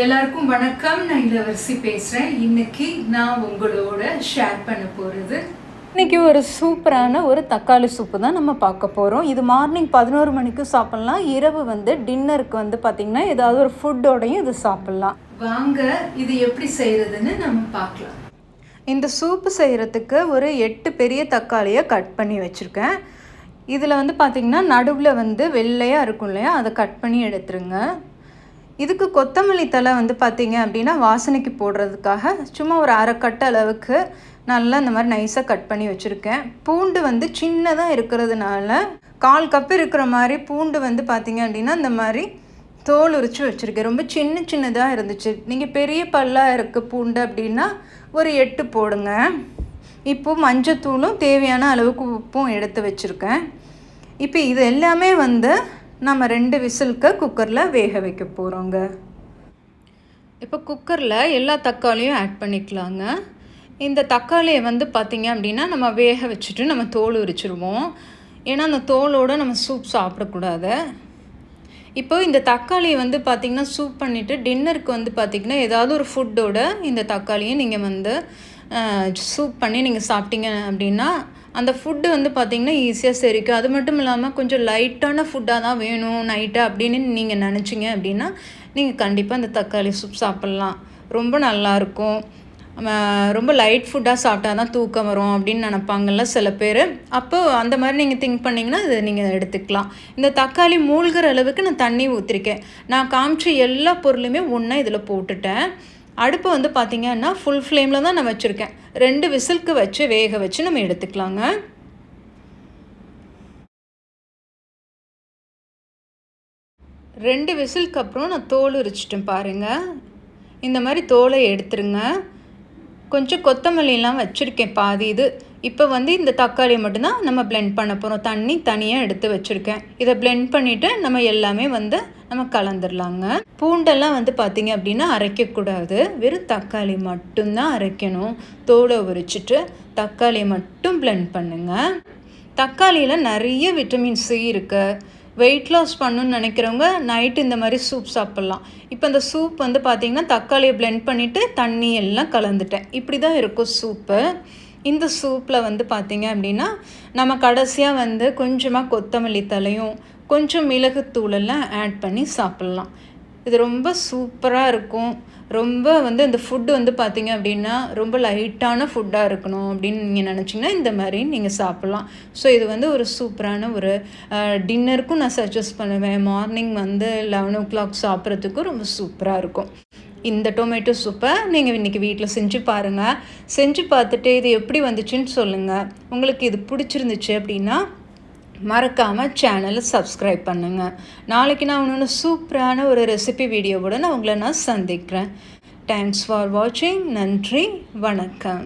எல்லாருக்கும் வணக்கம். நான் இளவரசி பேசுகிறேன் இன்னைக்கு நான் உங்களோட ஷேர் பண்ண போகிறது இன்னைக்கு ஒரு சூப்பரான ஒரு தக்காளி சூப்பு தான் நம்ம பார்க்க போகிறோம் இது மார்னிங் பதினோரு மணிக்கும் சாப்பிட்லாம். இரவு வந்து டின்னருக்கு வந்து பார்த்திங்கன்னா ஏதாவது ஒரு ஃபுட்டோடையும் இது சாப்பிட்லாம். வாங்க இது எப்படி செய்கிறதுன்னு நம்ம பார்க்கலாம். இந்த சூப்பு செய்கிறதுக்கு ஒரு எட்டு பெரிய தக்காளியை கட் பண்ணி வச்சுருக்கேன். இதில் வந்து பார்த்திங்கன்னா நடுவில் வந்து வெள்ளையாக இருக்கும் இல்லையா? அதை கட் பண்ணி எடுத்துருங்க. இதுக்கு கொத்தமல்லி தலை வந்து பார்த்தீங்க அப்படின்னா வாசனைக்கு போடுறதுக்காக சும்மா ஒரு அரைக்கட்டை அளவுக்கு நல்லா இந்த மாதிரி நைஸாக கட் பண்ணி வச்சுருக்கேன். பூண்டு வந்து சின்னதாக இருக்கிறதுனால கால் கப் இருக்கிற மாதிரி பூண்டு வந்து பார்த்தீங்க அப்படின்னா இந்த மாதிரி தோல் உரிச்சு வச்சுருக்கேன். ரொம்ப சின்ன சின்னதாக இருந்துச்சு. நீங்கள் பெரிய பல்லாக இருக்குது பூண்டு அப்படின்னா ஒரு எட்டு போடுங்க. இப்போது மஞ்சத்தூளும் தேவையான அளவுக்கு உப்பும் எடுத்து வச்சுருக்கேன். இப்போ இது எல்லாமே வந்து நம்ம ரெண்டு விசிலுக்கு குக்கரில் வேக வைக்க போகிறோங்க இப்போ குக்கரில் எல்லா தக்காளியும் ஆட் பண்ணிக்கலாங்க. இந்த தக்காளியை வந்து பார்த்திங்க அப்படின்னா நம்ம வேக வச்சுட்டு நம்ம தோல் உரிச்சிருவோம். ஏன்னா அந்த தோலோடு நம்ம சூப் சாப்பிடக்கூடாது. இப்போ இந்த தக்காளியை வந்து பார்த்திங்கன்னா சூப் பண்ணிவிட்டு டின்னருக்கு வந்து பார்த்திங்கன்னா ஏதாவது ஒரு ஃபுட்டோட இந்த தக்காளியை நீங்கள் வந்து சூப் பண்ணி நீங்கள் சாப்பிட்டீங்க அப்படின்னா அந்த ஃபுட்டு வந்து பார்த்திங்கன்னா ஈஸியாக செரிக்கும் அது மட்டும் இல்லாமல் கொஞ்சம் லைட்டான ஃபுட்டாக தான் வேணும் நைட்டாக அப்படின்னு நீங்கள் நினச்சிங்க அப்படின்னா நீங்கள் கண்டிப்பாக அந்த தக்காளி சூப் சாப்பிட்லாம். ரொம்ப நல்லாயிருக்கும் ரொம்ப லைட் ஃபுட்டாக சாப்பிட்டா தான் தூக்கம் வரும் அப்படின்னு நினப்பாங்கள்ல சில பேர். அப்போ அந்த மாதிரி நீங்கள் திங்க் பண்ணிங்கன்னா அதை நீங்கள் எடுத்துக்கலாம். இந்த தக்காளி மூழ்கிற அளவுக்கு நான் தண்ணி ஊற்றிருக்கேன் நான் காமிச்ச எல்லா பொருளுமே ஒன்றா இதில் போட்டுட்டேன். அடுப்பு வந்து பார்த்திங்கன்னா ஃபுல் ஃப்ளேமில் தான் நான் வச்சுருக்கேன். ரெண்டு விசிலுக்கு வச்சு வேக வச்சு நம்ம எடுத்துக்கலாங்க. ரெண்டு விசிலுக்கு அப்புறம் நான் தோல் உரிச்சிட்டேன் பாருங்கள் இந்த மாதிரி தோலை எடுத்துருங்க. கொஞ்சம் கொத்தமல்லிலாம் வச்சுருக்கேன் பாதி இது. இப்போ வந்து இந்த தக்காளியை மட்டும்தான் நம்ம பிளெண்ட் பண்ண போகிறோம் தண்ணி தனியாக எடுத்து வச்சுருக்கேன். இதை பிளெண்ட் பண்ணிவிட்டு நம்ம எல்லாமே வந்து நம்ம கலந்துடலாங்க பூண்டெல்லாம் வந்து பார்த்திங்க அப்படின்னா அரைக்கக்கூடாது. வெறும் தக்காளி மட்டும்தான் அரைக்கணும். தோலை உரிச்சிட்டு தக்காளியை மட்டும் பிளெண்ட் பண்ணுங்கள் தக்காளியில் நிறைய விட்டமின் சி இருக்குது வெயிட் லாஸ் பண்ணணும்னு நினைக்கிறவங்க நைட்டு இந்த மாதிரி சூப் சாப்பிட்லாம். இப்போ இந்த சூப் வந்து பார்த்திங்கன்னா தக்காளியை பிளெண்ட் பண்ணிவிட்டு தண்ணி எல்லாம் கலந்துட்டேன். இப்படி தான் இருக்கும் சூப்பு இந்த சூப்பில் வந்து பார்த்திங்க அப்படின்னா நம்ம கடைசியாக வந்து கொஞ்சமாக கொத்தமல்லி தலையும் கொஞ்சம் மிளகுத்தூளெல்லாம் ஆட் பண்ணி சாப்பிட்லாம். இது ரொம்ப சூப்பராக இருக்கும். ரொம்ப வந்து இந்த ஃபுட்டு வந்து பார்த்திங்க அப்படின்னா ரொம்ப லைட்டான ஃபுட்டாக இருக்கணும் அப்படின்னு நீங்கள் நினச்சிங்கன்னா இந்த மாதிரி நீங்கள் சாப்பிட்லாம். ஸோ இது வந்து ஒரு சூப்பரான ஒரு டின்னருக்கும் நான் சஜஸ்ட் பண்ணுவேன். மார்னிங் வந்து லெவன் ஓ கிளாக் சாப்பிட்றதுக்கும் ரொம்ப சூப்பராக இருக்கும். இந்த டொமேட்டோ சூப்பை நீங்கள் இன்றைக்கி வீட்டில் செஞ்சு பாருங்கள் செஞ்சு பார்த்துட்டு இது எப்படி வந்துச்சுன்னு சொல்லுங்கள் உங்களுக்கு இது பிடிச்சிருந்துச்சு அப்படின்னா மறக்காமல் சேனலை சப்ஸ்கிரைப் பண்ணுங்கள் நாளைக்கு நான் ஒன்று சூப்பரான ஒரு ரெசிபி வீடியோவோட நான் உங்களை நான் சந்திக்கிறேன். தேங்க்ஸ் ஃபார் வாட்சிங் நன்றி. வணக்கம்.